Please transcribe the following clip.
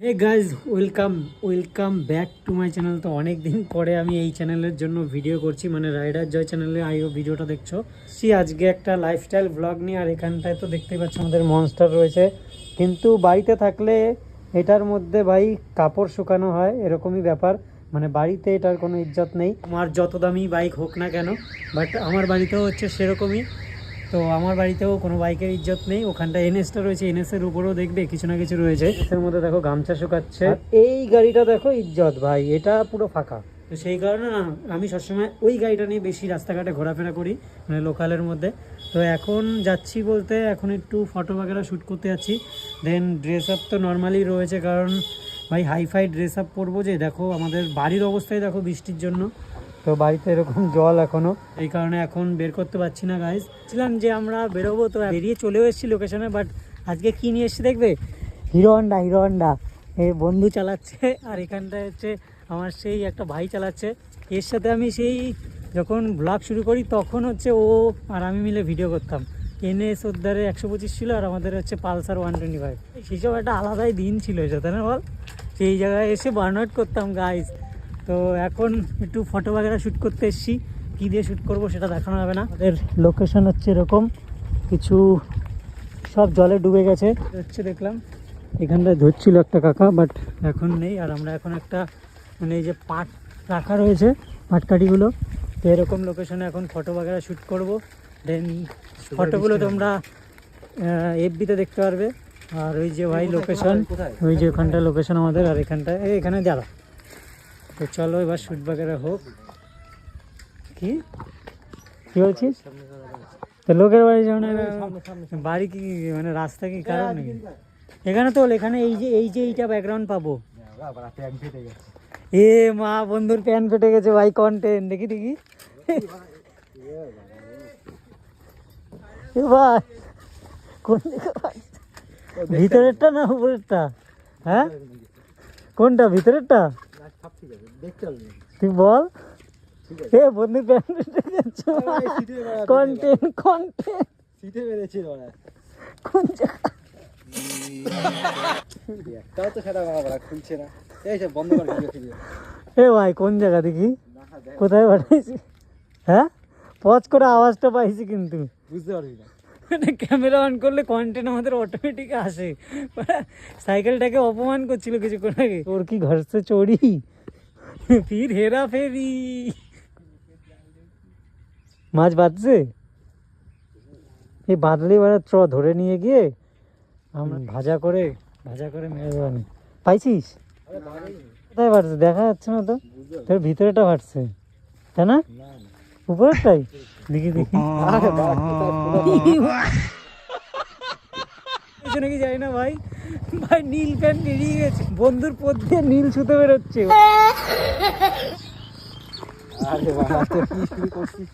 Hey guys welcome welcome back to my channel তো অনেক দিন পরে আমি এই চ্যানেলের জন্য ভিডিও করছি মানে রাইডার জয় চ্যানেলে আইও ভিডিওটা দেখছ। সি আজকে একটা লাইফস্টাইল ব্লগ নিয়ে, আর এখানটায় তো দেখতেই পাচ্ছ আমাদের মনস্টার রয়েছে। কিন্তু বাড়িতে থাকলে এটার মধ্যে ভাই কাপড় শুকানো হয়, এরকমই ব্যাপার। মানে বাড়িতে এটার কোনো ইজ্জত নেই। আমার যত দামি বাইক হোক না কেন বাট আমার বাড়িতেও হচ্ছে সেরকমই। তো আমার বাড়িতেও কোনো বাইকের ইজ্জত নেই ওখানটা এনএসটা রয়েছে এনএস এর উপরেও দেখবে কিছু না কিছু রয়েছে। এর মধ্যে দেখো গামছা শুকাচ্ছে। এই গাড়িটা দেখো ইজ্জত ভাই এটা পুরো ফাঁকা। তো সেই কারণে না আমি সবসময় ওই গাড়িটা নিয়ে বেশি রাস্তাঘাটে ঘোরাফেরা করি মানে লোকালের মধ্যে। তো এখন যাচ্ছি বলতে এখন একটু ফটো বাগেরা শ্যুট করতে যাচ্ছি। দেন ড্রেস আপ তো নর্মালি রয়েছে কারণ ভাই হাইফাই ড্রেস আপ পরবো যে দেখো আমাদের বাড়ির অবস্থায় দেখো বৃষ্টির জন্য। তো বাড়িতে এরকম জল এখনও। এই কারণে এখন বের করতে পারছি না গাইজ ছিলাম যে আমরা বেরোবো, তো বেরিয়ে চলেও এসেছি লোকেশনে বাট আজকে কি নিয়ে এসেছি দেখবে? হিরো হন্ডা হিরো হন্ডা এই বন্ধু চালাচ্ছে, আর এখানটায় হচ্ছে আমার সেই একটা ভাই চালাচ্ছে। এর সাথে আমি সেই যখন ব্লগ শুরু করি, তখন হচ্ছে ও আর আমি মিলে ভিডিও করতাম। এনএস ওদ্ধারে একশো পঁচিশ ছিল, আর আমাদের হচ্ছে পালসার ওয়ান টোয়েন্টি ফাইভ। সেসব একটা আলাদাই দিন ছিল এসব না বল? সেই জায়গায় এসে বার্ন আউট করতাম গাইজ তো এখন একটু ফটো বাগেরা শ্যুট করতে এসেছি। কী দিয়ে শ্যুট করব সেটা দেখানো যাবে না। আমাদের লোকেশন হচ্ছে এরকম। কিছু সব জলে ডুবে গেছে। হচ্ছে দেখলাম এখানটায় ধরছিল একটা কাকা বাট এখন নেই। আর আমরা এখন একটা মানে এই যে পাট রাখা রয়েছে পাটকাঠিগুলো তো এরকম লোকেশনে এখন ফটো বাগেরা শ্যুট করব। দেন ফটোগুলো তোমরা এফবিতে দেখতে পারবে। আর ওই যে ভাই লোকেশন ওই যে ওখানটা লোকেশন আমাদের আর এখানটায় এই এখানে দাঁড়া তো চলো এবার শুট বাগেরা হোক কি কি বলছিস তো লোকের বাড়ি যেমন বাড়ি কি মানে রাস্তা কি কারণ নাকি এখানে তো এখানে এই যে এই যে এইটা ব্যাকগ্রাউন্ড পাবো। এ মা বন্ধুর প্যান ফেটে গেছে, ভাই কন্টেন্ট দেখি দেখি। এ ভাই, কোন দিকে ভাই? ভিতরেরটা না উপরেরটা? হ্যাঁ? কোনটা, ভিতরেরটা? তুই বল। এ বন্ধু কন্টেন্ট কন্টেন্ট ওরা কোন জায়গা একটাও তো সেটা বাবা খুলছে না। এই সব বন্ধ কর ভিডিও ভিডিও এ ভাই কোন জায়গা দেখি? কোথায় পাঠাইছি? হ্যাঁ? পজ করে আওয়াজটা পাইছি কিন্তু। বুঝতে পারবি না। মানে ক্যামেরা অন করলে কন্টেন্ট আমাদের অটোমেটিক আসে। সাইকেলটাকে অপমান করছিল কিছুক্ষণ আগে। তোর কি ঘর সে চড়ি? ফির হেরা ফেরি। মাছ বাঁধছে? এই বাঁধলে এবার চ ধরে নিয়ে গিয়ে আমরা ভাজা করে ভাজা করে মেরে দেবানি পাইছিস? কোথায় বাড়ছে? দেখা যাচ্ছে না তো। তোর ভিতরেটা বাড়ছে। তাই না? উপরেরটাই? দেখি দেখি। পেছনে কি যাই না ভাই? ভাই নীল প্যান্ট বেরিয়ে গেছে। বন্ধুর পথ দিয়ে নীল ছুতে বেরোচ্ছে। আরে বাবা তো কি শুরু করছিস?